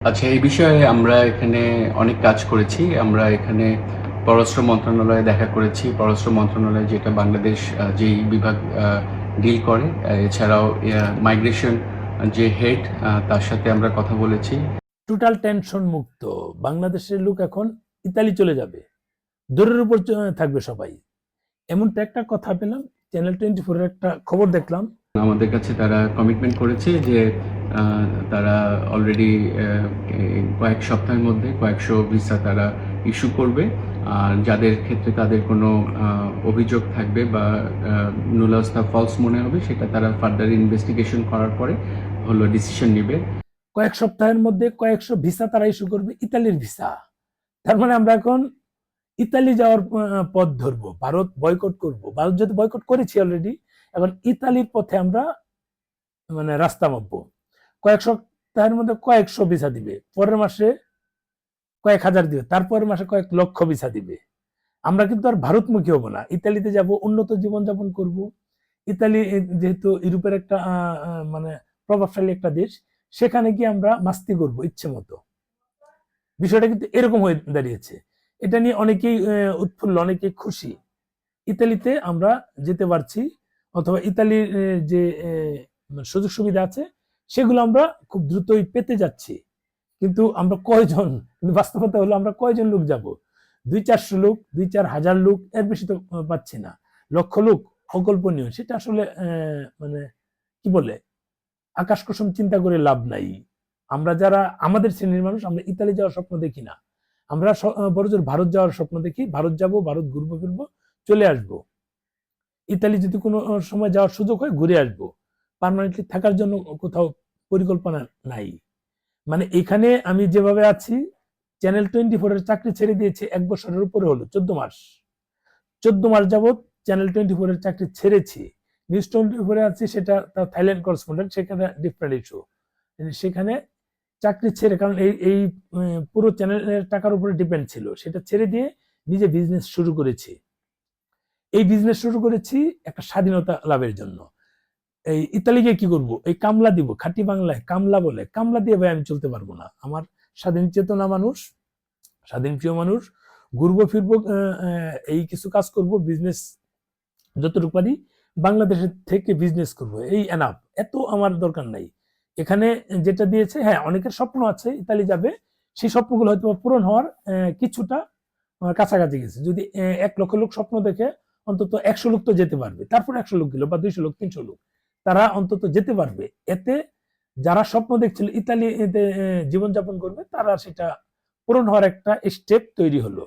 আচ্ছা এই বিষয়ে আমরা এখানে অনেক কাজ করেছি। আমরা এখানে পররাষ্ট্র মন্ত্রণালয়ে দেখা করেছি। পররাষ্ট্র মন্ত্রণালয় যেটা বাংলাদেশ যেই বিভাগ ডিল করে এছাড়াও মাইগ্রেশন যে হেড তার সাথে আমরা কথা বলেছি। টোটাল টেনশন মুক্ত। বাংলাদেশের লোক এখন ইতালি চলে যাবে। দৌড়ের উপর থাকবে সবাই। এমনটা একটা কথা পেলাম। চ্যানেল টোয়েন্টি ফোরের একটা খবর দেখলাম। আমাদের কাছে তারা কমিটমেন্ট করেছে যে তারা অলরেডি কয়েক সপ্তাহের মধ্যে কয়েকশো ভিসা তারা ইস্যু করবে। আর যাদের ক্ষেত্রে তাদের কোনো অভিযোগ থাকবে বা নুলাস্তা ফলস মনে হবে, সেটা তারা ফার্দার ইনভেস্টিগেশন করার পরে হলো ডিসিশন নেবে। কয়েক সপ্তাহের মধ্যে কয়েকশো ভিসা তারা ইস্যু করবে, ইতালির ভিসা তার মানে আমরা এখন ইতালি যাওয়ার পথ ধরবো, ভারত বয়কট করব। ভারত যদি বয়কট করেছি অলরেডি এখন ইতালির পথে আমরা মানে রাস্তা মাপবো। কয়েক সপ্তাহের মধ্যে কয়েকশো ভিসা দিবে। পরের মাসে কয়েক হাজার দিবে, তারপরের মাসে কয়েক লক্ষ ভিসা দিবে। আমরা কিন্তু আর ভারতমুখী হব না। ইতালিতে যাব, উন্নত জীবনযাপন করব। ইতালি যেহেতু ইউরোপের একটা মানে প্রভাবশালী একটা দেশ, সেখানে গিয়ে আমরা মাস্তি করব ইচ্ছে মতো। বিষয়টা কিন্তু এরকম হয়ে দাঁড়িয়েছে। এটা নিয়ে অনেকেই উৎফুল্ল, অনেকেই খুশি। ইতালিতে আমরা যেতে পারছি, অথবা ইতালির যে সুযোগ সুবিধা আছে সেগুলো আমরা খুব দ্রুতই পেতে যাচ্ছি। কিন্তু আমরা কয়জন? কিন্তু বাস্তবতা হলো আমরা কয়জন লোক যাব? দুই চারশো লোক, দুই চার হাজার লোক, এর বেশি তো পাচ্ছি না। লক্ষ লোক অকল্পনীয়। সেটা আসলে মানে কি বলে? আকাশ কুসুম চিন্তা করে লাভ নাই। আমরা যারা, আমাদের শ্রেণির মানুষ, আমরা ইতালি যাওয়ার স্বপ্ন দেখি না। আমরা বড়জোর ভারত যাওয়ার স্বপ্ন দেখি। ভারত যাব, ভারত ঘুরবো, ফিরবো, চলে আসব। ইতালি যদি কোনো সময় যাওয়ার সুযোগ হয়, ঘুরে আসব। পার্মানেন্টলি থাকার জন্য কোথাও পরিকল্পনা নাই। মানে এখানে আমি যেভাবে আছি চ্যানেল টোয়েন্টি ফোরের চাকরি ছেড়ে দিয়েছে এক বছরের উপরে হলো, চোদ্দ মাস। চোদ্দ মাস যাবৎ চ্যানেল টোয়েন্টি ফোরের চাকরি ছেড়েছি। নিউজ টোয়েন্টি ফোরে আছি, সেটা তার থাইল্যান্ড করেসপন্ডেন্ট সেখানে ডিফারেন্ট ইস্যু সেখানে চাকরি ছেড়ে, কারণ এই এই পুরো চ্যানেলের টাকার উপরে ডিপেন্ড ছিল। সেটা ছেড়ে দিয়ে নিজে বিজনেস শুরু করেছি। এই বিজনেস শুরু করেছি একটা স্বাধীনতা লাভের জন্য। এই ইতালি গিয়ে কি করব? এই কামলা দিব, খাঁটি বাংলায় কামলা বলে। কামলা দিয়ে ভাই আমি চলতে পারব না। আমার স্বাধীন চেতনা মানুষ, স্বাধীন প্রিয় মানুষ, ঘুরবো, ফিরবো এই কিছু কাজ করব বিজনেস যতটুকু পারি, বাংলাদেশের থেকে বিজনেস করব। এই এনাফ এত আমার দরকার নাই। এখানে যেটা দিয়েছে হ্যাঁ অনেকের স্বপ্ন আছে, ইতালি যাবে। সেই স্বপ্নগুলো হয়তো পূরণ হওয়ার কিছুটা কাছাকাছি গেছে। যদি এক লক্ষ লোক স্বপ্ন দেখে, অন্তত একশো লোক তো যেতে পারবে। তারপর একশো লোক গেল বা দুইশো লোক, তিনশো লোক। তারা অন্তত যেতে পারবে। এতে যারা স্বপ্ন দেখছিল, ইতালি জীবনযাপন করবে, তারা সেটা পূরণ হওয়ার একটা স্টেপ তৈরি হলো।